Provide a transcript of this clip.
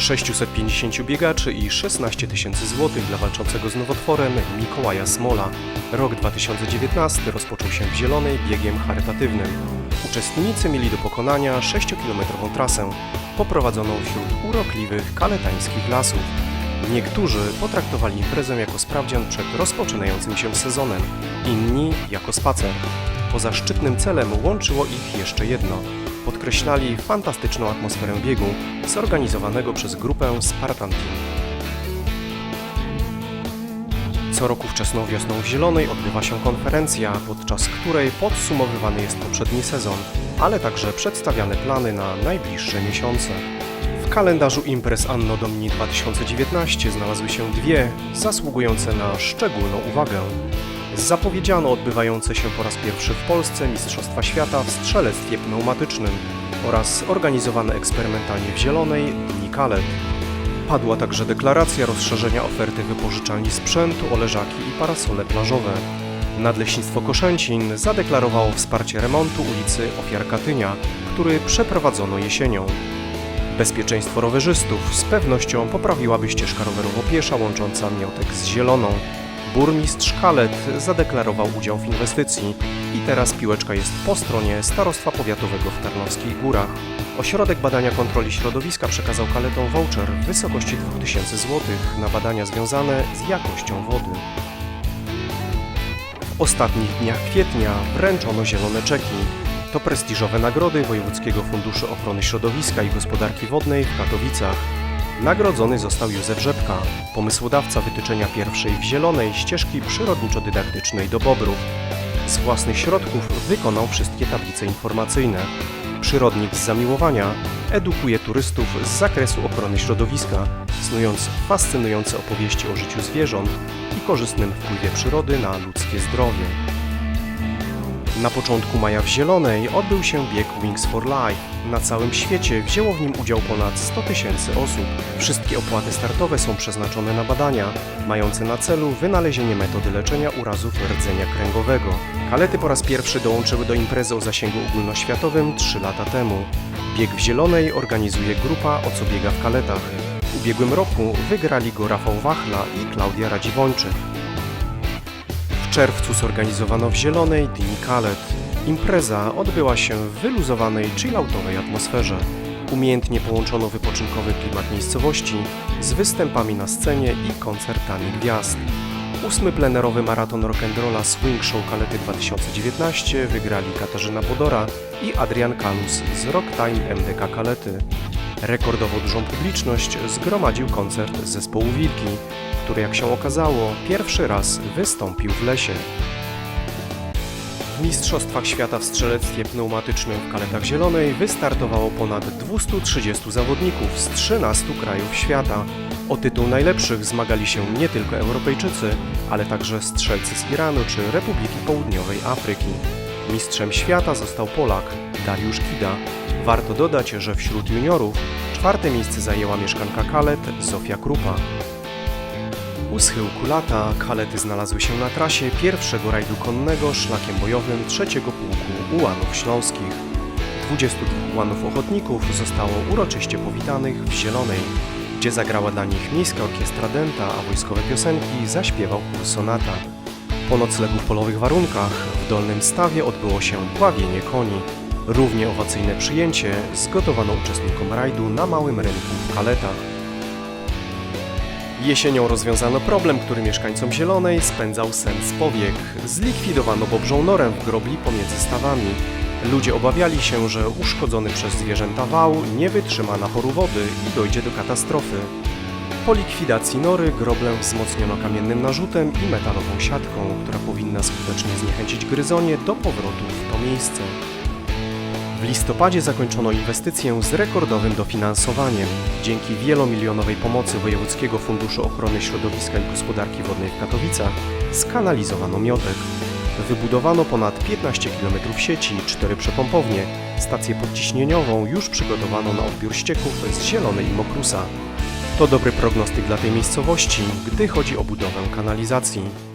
650 biegaczy i 16 tysięcy złotych dla walczącego z nowotworem Mikołaja Smola. Rok 2019 rozpoczął się w Zielonej biegiem charytatywnym. Uczestnicy mieli do pokonania 6-kilometrową trasę, poprowadzoną wśród urokliwych kaletańskich lasów. Niektórzy potraktowali imprezę jako sprawdzian przed rozpoczynającym się sezonem, inni jako spacer. Poza szczytnym celem łączyło ich jeszcze jedno. Podkreślali fantastyczną atmosferę biegu zorganizowanego przez grupę Spartan Team. Co roku wczesną wiosną w Zielonej odbywa się konferencja, podczas której podsumowywany jest poprzedni sezon, ale także przedstawiane plany na najbliższe miesiące. W kalendarzu imprez Anno Domini 2019 znalazły się dwie zasługujące na szczególną uwagę. Zapowiedziano odbywające się po raz pierwszy w Polsce Mistrzostwa Świata w strzelectwie pneumatycznym oraz organizowane eksperymentalnie w Zielonej Dni Kalet. Padła także deklaracja rozszerzenia oferty wypożyczalni sprzętu o leżaki i parasole plażowe. Nadleśnictwo Koszęcin zadeklarowało wsparcie remontu ulicy Ofiar Katynia, który przeprowadzono jesienią. Bezpieczeństwo rowerzystów z pewnością poprawiłaby ścieżka rowerowo-piesza łącząca Miotek z Zieloną. Burmistrz Kalet zadeklarował udział w inwestycji i teraz piłeczka jest po stronie Starostwa Powiatowego w Tarnowskich Górach. Ośrodek Badania Kontroli Środowiska przekazał Kaletom voucher w wysokości 2000 zł na badania związane z jakością wody. W ostatnich dniach kwietnia wręczono zielone czeki. To prestiżowe nagrody Wojewódzkiego Funduszu Ochrony Środowiska i Gospodarki Wodnej w Katowicach. Nagrodzony został Józef Rzepka, pomysłodawca wytyczenia pierwszej w zielonej ścieżki przyrodniczo-dydaktycznej do Bobrów. Z własnych środków wykonał wszystkie tablice informacyjne. Przyrodnik z zamiłowania edukuje turystów z zakresu ochrony środowiska, snując fascynujące opowieści o życiu zwierząt i korzystnym wpływie przyrody na ludzkie zdrowie. Na początku maja w Zielonej odbył się bieg Wings for Life. Na całym świecie wzięło w nim udział ponad 100 tysięcy osób. Wszystkie opłaty startowe są przeznaczone na badania, mające na celu wynalezienie metody leczenia urazów rdzenia kręgowego. Kalety po raz pierwszy dołączyły do imprezy o zasięgu ogólnoświatowym 3 lata temu. Bieg w Zielonej organizuje grupa O co biega w kaletach. W ubiegłym roku wygrali go Rafał Wachla i Klaudia Radziwończyk. W czerwcu zorganizowano w Zielonej Dni Kalet. Impreza odbyła się w wyluzowanej, chilloutowej atmosferze. Umiejętnie połączono wypoczynkowy klimat miejscowości z występami na scenie i koncertami gwiazd. Ósmy plenerowy maraton rock'n'rolla Swing Show Kalety 2019 wygrali Katarzyna Podora i Adrian Kalus z Rocktime MDK Kalety. Rekordowo dużą publiczność zgromadził koncert zespołu Wilki, który jak się okazało pierwszy raz wystąpił w lesie. W Mistrzostwach Świata w strzelectwie pneumatycznym w Kaletach Zielonej wystartowało ponad 230 zawodników z 13 krajów świata. O tytuł najlepszych zmagali się nie tylko Europejczycy, ale także strzelcy z Iranu czy Republiki Południowej Afryki. Mistrzem świata został Polak Dariusz Kida. Warto dodać, że wśród juniorów czwarte miejsce zajęła mieszkanka Kalet Zofia Krupa. U schyłku lata kalety znalazły się na trasie pierwszego rajdu konnego szlakiem bojowym trzeciego pułku Ułanów Śląskich. 22 ułanów ochotników zostało uroczyście powitanych w Zielonej, gdzie zagrała dla nich miejska orkiestra Denta, a wojskowe piosenki zaśpiewał chór Sonata. Po noclegu w polowych warunkach w Dolnym Stawie odbyło się pławienie koni. Równie owacyjne przyjęcie zgotowano uczestnikom rajdu na małym rynku w Kaletach. Jesienią rozwiązano problem, który mieszkańcom Zielonej spędzał sen z powiek. Zlikwidowano bobrzą norę w grobli pomiędzy stawami. Ludzie obawiali się, że uszkodzony przez zwierzęta wał nie wytrzyma naporu wody i dojdzie do katastrofy. Po likwidacji nory groblę wzmocniono kamiennym narzutem i metalową siatką, która powinna skutecznie zniechęcić gryzonie do powrotu w to miejsce. W listopadzie zakończono inwestycję z rekordowym dofinansowaniem. Dzięki wielomilionowej pomocy Wojewódzkiego Funduszu Ochrony Środowiska i Gospodarki Wodnej w Katowicach skanalizowano Miotek. Wybudowano ponad 15 km sieci, 4 przepompownie, stację podciśnieniową już przygotowano na odbiór ścieków z Zielonej i Mokrusa. To dobry prognostyk dla tej miejscowości, gdy chodzi o budowę kanalizacji.